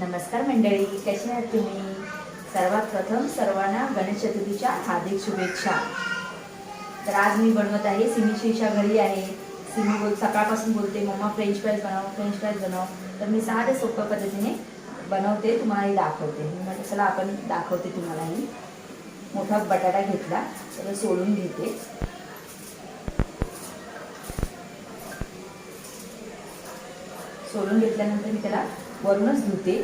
नमस्कार मंडळी कसे आहात तुम्ही? सर्वात प्रथम सर्वांना गणेश चतुर्थीच्या हार्दिक शुभेच्छा. तर आज मी बनवत आहे सिमी ईशा घरी आहे. सिमी बोल सकाळपासून बोलते मम्मा फ्रेंच फ्राईज बनव फ्रेंच फ्राईज बनव. तर मी साधे सोप्या पद्धतीने बनवते तुम्हालाही दाखवते. मी म्हटलं चला आपण दाखवते तुम्हालाही. मोठा बटाटा घेतला तर सोडून घेते सोडून घेतल्यानंतर मी त्याला वरूनच धुते.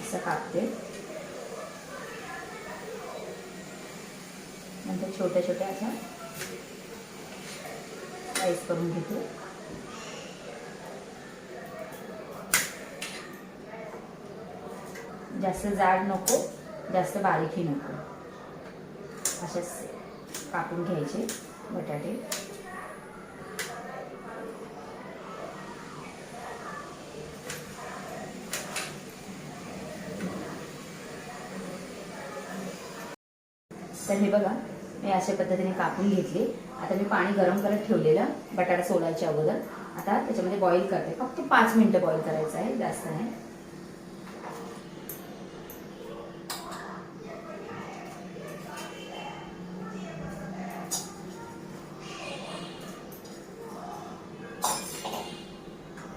असं कापते. नंतर छोट्या छोट्या अशा स्लाईस करून घेते. जास्त जाड नको जास्त बारीकही नको. असेच कापून घ्यायचे बटाटे. तर हे बघा मी अशा पद्धतीने कापून घेतली. आता मी पाणी गरम करत ठेवलेलं बटाटा सोलायच्या अगोदर. आता त्याच्यामध्ये बॉईल करते. फक्त पाच मिनटं बॉईल करायचं आहे जास्त नाही.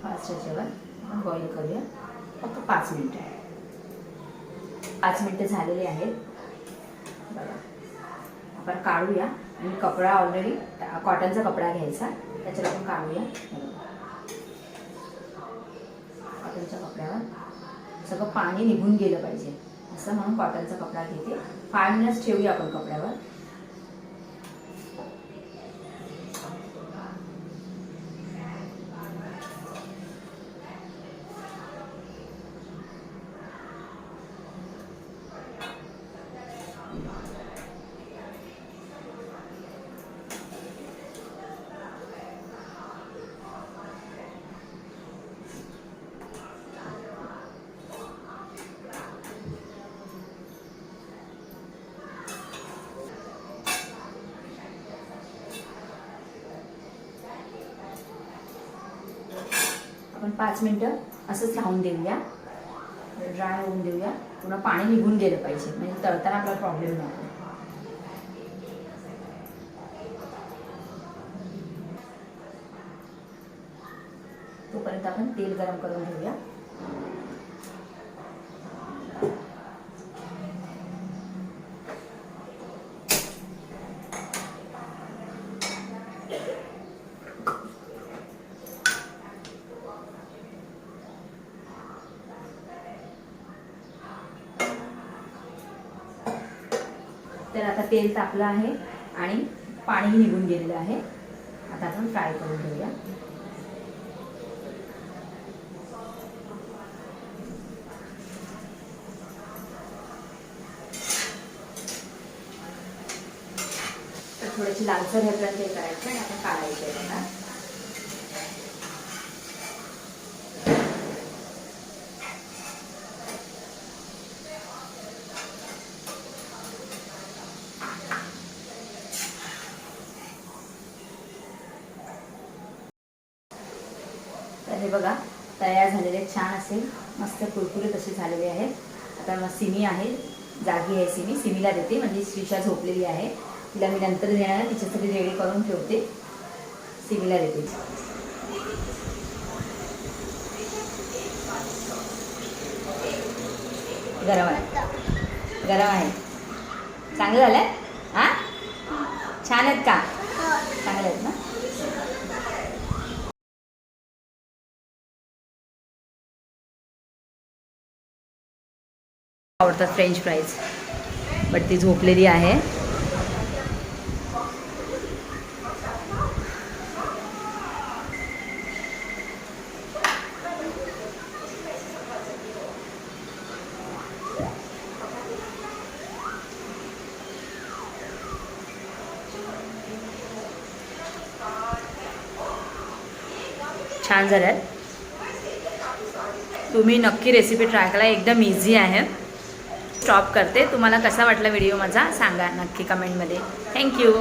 पाच बॉईल करूया. फक्त पाच मिनटं पाच मिनटं झालेली आहेत. बघा. आपण काढूया. आणि कपडा ऑलरेडी कॉटनचा कपडा घ्यायचा. त्याच्यावर आपण काढूया. कॉटनच्या कपड्यावर. सगळं पाणी निघून गेलं पाहिजे. असं म्हणून कॉटनचा कपडा घेते. फाय मिनिट्स ठेवूया आपण कपड्यावर. आपण पाच मिनटं असंच राहून देऊया. ड्राय होऊन देऊया. पुन्हा पाणी निघून गेलं पाहिजे. म्हणजे तळताना आपला प्रॉब्लेम नको तोपर्यंत आपण तेल गरम करून घेऊया तर आता तेल तापलं आहे आणि पाणी निघून गेलेलं आहे. आता आपण फ्राय करून घेऊया. तर थोडीशी लालसर ह्यापर्यंत हे करायचं आणि आपण काढायचं आहे आता तर हे बघा तयार झालेले छान असे मस्त कुरकुरीत असे झालेले आहेत. आता मग सिमी आहे जागी आहे सिमी. सिमीला देते म्हणजे श्रीषा झोपलेली आहे. तिला मी नंतर देणार तिच्यासाठी रेडी करून ठेवते. सिमीला देते. गरम आहे. गरम आहे. चांगलं झालं आहे हां? छान आहेत का? चांगलं आहेत ना? आवडतात फ्रेंच फ्राईज बट ती झोपलेली आहे. छान झाल्यात. तुम्ही नक्की रेसिपी ट्राय करा. एकदम इझी आहे. स्टॉप करते. तुम्हाला कसा वाटला व्हिडिओ माझा? सांगा नक्की कमेंटमध्ये थँक्यू